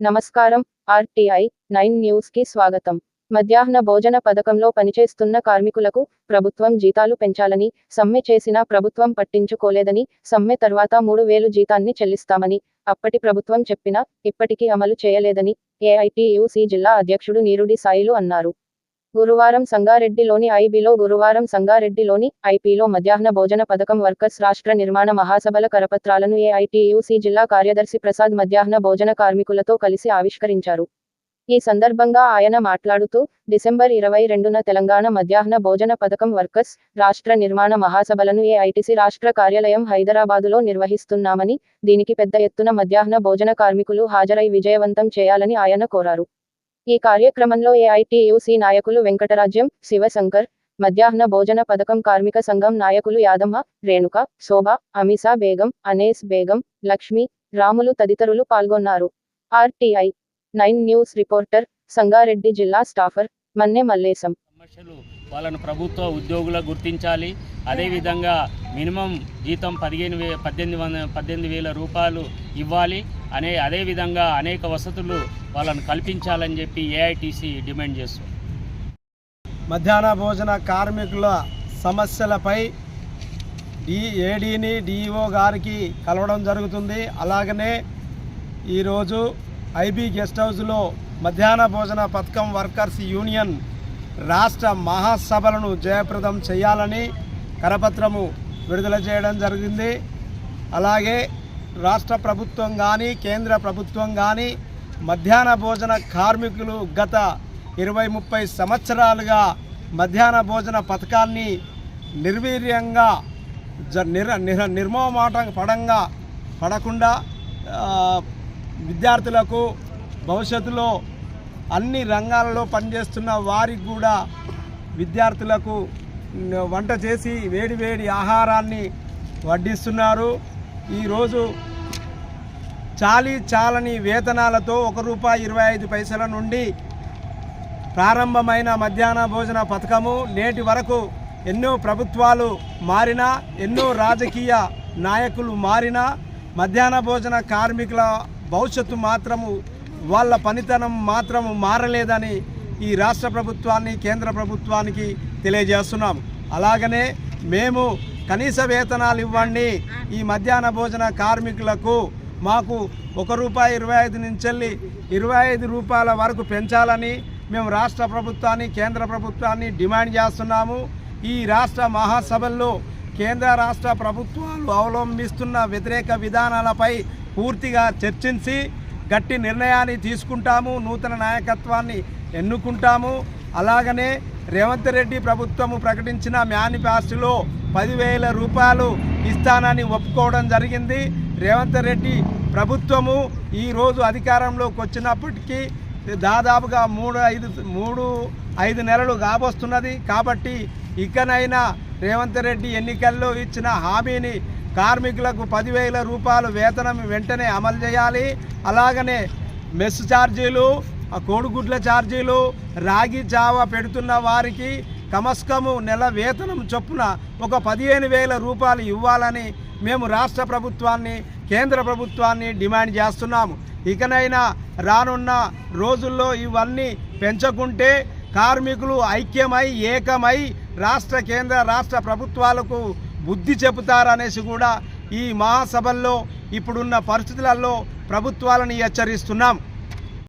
నమస్కారం RTI nine న్యూస్కి స్వాగతం. మధ్యాహ్న భోజన పథకంలో పనిచేస్తున్న కార్మికులకు ప్రభుత్వం జీతాలు పెంచాలని సమ్మె చేసినా ప్రభుత్వం పట్టించుకోలేదని సమ్మె తర్వాత మూడు వేలు జీతాన్ని చెల్లిస్తామని అప్పటి ప్రభుత్వం చెప్పినా ఇప్పటికీ అమలు చేయలేదని ఏఐటియుసి జిల్లా అధ్యక్షుడు నీరుడి సాయిలు అన్నారు. గురువారం సంగారెడ్డిలోని ఐబీలో గురువారం సంగారెడ్డిలోని ఐపీలో మధ్యాహ్న భోజన పథకం వర్కర్స్ రాష్ట్ర నిర్మాణ మహాసభల కరపత్రాలను ఏఐటీయూసీ జిల్లా కార్యదర్శి ప్రసాద్ మధ్యాహ్న భోజన కార్మికులతో కలిసి ఆవిష్కరించారు. ఈ సందర్భంగా ఆయన మాట్లాడుతూ డిసెంబర్ ఇరవై రెండున తెలంగాణ మధ్యాహ్న భోజన పథకం వర్కర్స్ రాష్ట్ర నిర్మాణ మహాసభలను ఏఐటిసి రాష్ట్ర కార్యాలయం హైదరాబాదులో నిర్వహిస్తున్నామని దీనికి పెద్ద ఎత్తున మధ్యాహ్న భోజన కార్మికులు హాజరై విజయవంతం చేయాలని ఆయన కోరారు. ఈ కార్యక్రమంలో ఏఐటియుసి నాయకులు వెంకటరాజ్యం శివశంకర్ మధ్యాహ్న భోజన పథకం కార్మిక సంఘం నాయకులు యాదమ్మ రేణుక శోభ అమీసా బేగం అనేస్ బేగం లక్ష్మి రాములు తదితరులు పాల్గొన్నారు. RTI nine news reporter Sangareddy జిల్లా స్టాఫర్ మన్నె మల్లేశం. సమస్యలు వాళ్ళను ప్రభుత్వ ఉద్యోగులు గుర్తించాలి. అదేవిధంగా మినిమం జీతం పదిహేను వే పద్దెనిమిది వంద పద్దెనిమిది వేల రూపాయలు ఇవ్వాలి. అనే అదేవిధంగా అనేక వసతులు వాళ్ళను కల్పించాలని చెప్పి ఏఐటీసీ డిమాండ్ చేస్తుంది. మధ్యాహ్న భోజన కార్మికుల సమస్యలపై డి ఏడీని డిఈఓ గారికి కలవడం జరుగుతుంది. అలాగనే ఈరోజు ఐబీ గెస్ట్ హౌస్లో మధ్యాహ్న భోజన పథకం వర్కర్స్ యూనియన్ రాష్ట్ర మహాసభలను జయప్రదం చేయాలని కరపత్రము విడుదల చేయడం జరిగింది. అలాగే రాష్ట్ర ప్రభుత్వం కానీ కేంద్ర ప్రభుత్వం కానీ మధ్యాహ్న భోజన కార్మికులు గత ఇరవై ముప్పై సంవత్సరాలుగా మధ్యాహ్న భోజన పథకాన్ని నిర్వీర్యంగా జ నిర నిర నిర్మోమాటం పడంగా పడకుండా విద్యార్థులకు భవిష్యత్తులో అన్ని రంగాలలో పనిచేస్తున్న వారికి కూడా విద్యార్థులకు వంట చేసి వేడి వేడి ఆహారాన్ని వడ్డిస్తున్నారు. ఈరోజు చాలీ చాలని వేతనాలతో ఒక రూపాయి ఇరవై ఐదు పైసల నుండి ప్రారంభమైన మధ్యాహ్న భోజన పథకము నేటి వరకు ఎన్నో ప్రభుత్వాలు మారినా ఎన్నో రాజకీయ నాయకులు మారినా మధ్యాహ్న భోజన కార్మికుల భవిష్యత్తు మాత్రము వాళ్ళ పనితనం మాత్రము మారలేదని ఈ రాష్ట్ర ప్రభుత్వాన్ని కేంద్ర ప్రభుత్వానికి తెలియజేస్తున్నాం అలాగనే మేము కనీస వేతనాలు ఇవ్వండి. ఈ మధ్యాహ్న భోజన కార్మికులకు మాకు ఒక రూపాయి ఇరవై ఐదు నుంచి ఇరవై ఐదు రూపాయల వరకు పెంచాలని మేము రాష్ట్ర ప్రభుత్వాన్ని కేంద్ర ప్రభుత్వాన్ని డిమాండ్ చేస్తున్నాము. ఈ రాష్ట్ర మహాసభల్లో కేంద్ర రాష్ట్ర ప్రభుత్వాలు అవలంబిస్తున్న వ్యతిరేక విధానాలపై పూర్తిగా చర్చించి గట్టి నిర్ణయాన్ని తీసుకుంటాము. నూతన నాయకత్వాన్ని ఎన్నుకుంటాము. అలాగనే రేవంత్ రెడ్డి ప్రభుత్వము ప్రకటించిన మేనిఫెస్టోలో పదివేల రూపాయలు ఇస్తానని ఒప్పుకోవడం జరిగింది. రేవంత్ రెడ్డి ప్రభుత్వము ఈరోజు అధికారంలోకి వచ్చినప్పటికీ దాదాపుగా మూడు ఐదు మూడు ఐదు నెలలు కాబోస్తున్నది. కాబట్టి ఇకనైనా రేవంత్ రెడ్డి ఎన్నికల్లో ఇచ్చిన హామీని కార్మికులకు పదివేల రూపాయలు వేతనం వెంటనే అమలు చేయాలి. అలాగనే మెస్ ఛార్జీలు కోడిగుడ్ల ఛార్జీలు రాగి జావ పెడుతున్న వారికి కమస్కము నెల వేతనం చొప్పున ఒక పదిహేను వేల రూపాయలు ఇవ్వాలని మేము రాష్ట్ర ప్రభుత్వాన్ని కేంద్ర ప్రభుత్వాన్ని డిమాండ్ చేస్తున్నాము. ఇకనైనా రానున్న రోజుల్లో ఇవన్నీ పెంచకుంటే కార్మికులు ఐక్యమై ఏకమై రాష్ట్ర కేంద్ర రాష్ట్ర ప్రభుత్వాలకు బుద్ధి చెబుతారనేసి కూడా ఈ మహాసభల్లో ఇప్పుడున్న పరిస్థితులలో ప్రభుత్వాలను హెచ్చరిస్తున్నాం.